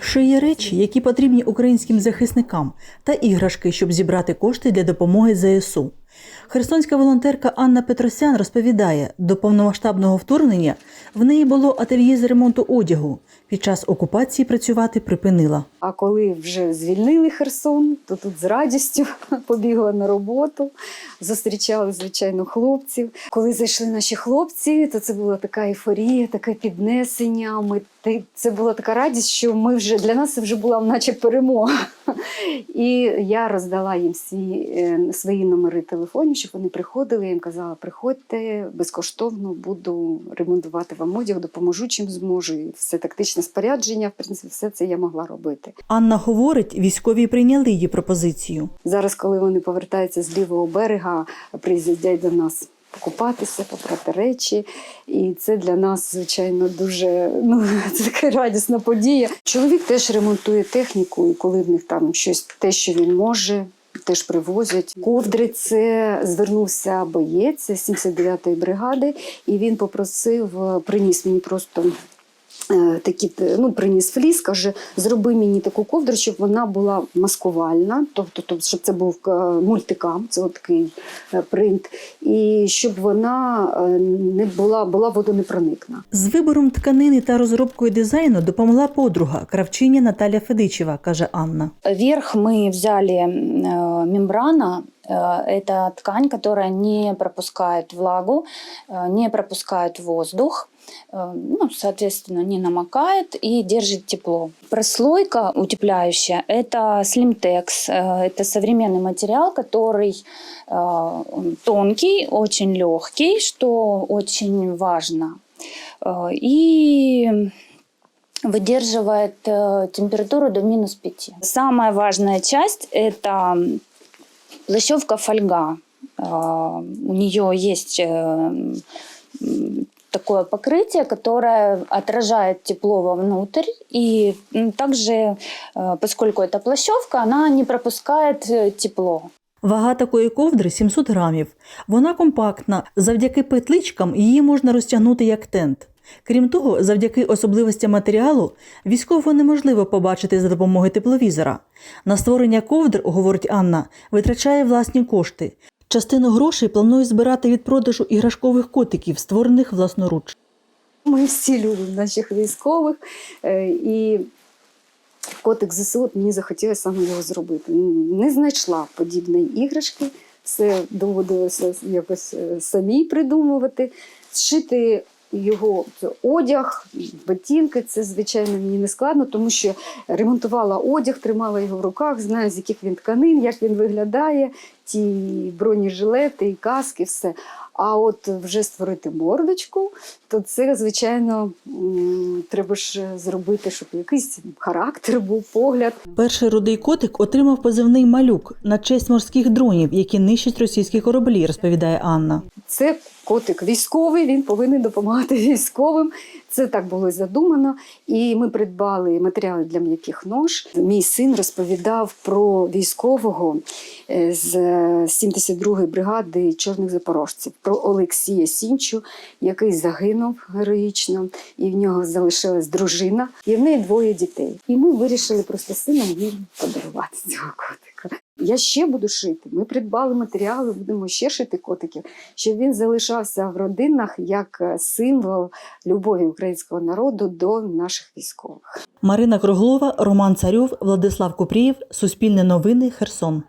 Шиє речі, які потрібні українським захисникам, та іграшки, щоб зібрати кошти для допомоги ЗСУ. Херсонська волонтерка Анна Петросян розповідає, до повномасштабного вторгнення в неї було ательє з ремонту одягу. Під час окупації працювати припинила. А коли вже звільнили Херсон, то тут з радістю побігла на роботу, зустрічали, звичайно, хлопців. Коли зайшли наші хлопці, то це була така ейфорія, таке піднесення. Ми це була така радість, що ми вже для нас це вже була наче перемога. І я роздала їм всі е, свої номери телефонів, щоб вони приходили. Я їм казала, приходьте безкоштовно, буду ремонтувати вам одяг, допоможу чим зможу. І все тактичне спорядження, в принципі, все це я могла робити. Анна говорить, військові прийняли її пропозицію. Зараз, коли вони повертаються з лівого берега, приїздять до нас покупатися, попрати речі. І це для нас, звичайно, дуже ну, це така радісна подія. Чоловік теж ремонтує техніку, і коли в них там щось, те, що він може. Теж привозять ковдри. Це звернувся боєць 79-ї бригади, і він попросив, приніс мені просто такі, е, ну, приніс фліс, каже, зроби мені таку ковдру, щоб вона була маскувальна, тобто, тобто щоб це був е, мультикам, це такий е, принт, і щоб вона е, не була, була водонепроникна. З вибором тканини та розробкою дизайну допомогла подруга, кравчиня Наталя Федичева, каже Анна. Верх мы взяли мембрана. Э, Это ткань, которая не пропускает влагу, э, не пропускает воздух, э, ну, соответственно, не намокает и держит тепло. Прослойка утепляющая – это Slimtex. Это современный материал, который он тонкий, очень легкий, что очень важно. И выдерживает температуру до минус 5. Самая важная часть – это плащевка фольга. Э, У нее есть э, м, такое покрытие, которое отражает тепло вовнутрь. И м, также, э, поскольку это плащевка, она не пропускает э, тепло. Вага такої ковдри 700 грамів. Вона компактна. Завдяки петличкам її можна розтягнути як тент. Крім того, завдяки особливостям матеріалу, військового неможливо побачити за допомогою тепловізора. На створення ковдр, говорить Анна, витрачає власні кошти. Частину грошей планує збирати від продажу іграшкових котиків, створених власноруч. Ми всі любимо наших військових. е, І котик ЗСУ мені захотілося саме його зробити. Не знайшла подібної іграшки, все доводилося якось е, самій придумувати. Зшити його одяг, ботинки це, звичайно, мені не складно, тому що ремонтувала одяг, тримала його в руках, знаю, з яких він тканин, як він виглядає, ті бронежилети і каски, все. А от вже створити мордочку, то це, звичайно, треба ж зробити, щоб якийсь характер був, погляд. Перший рудий котик отримав позивний малюк на честь морських дронів, які нищать російські кораблі, розповідає Анна. Це котик військовий, він повинен допомагати військовим. Це так було задумано. І ми придбали матеріали для м'яких нож. Мій син розповідав про військового е, з 72-ї бригади чорних запорожців, про Олексія Сінчу, який загинув героїчно, і в нього залишилась дружина, і в неї двоє дітей. І ми вирішили просто сином їм подарувати цього котика. Я ще буду шити. Ми придбали матеріали, будемо ще шити котиків, щоб він залишався в родинах як е, символ любові українського народу до наших військових. Марина Круглова, Роман Царьов, Владислав Купрієв, Суспільне новини, Херсон.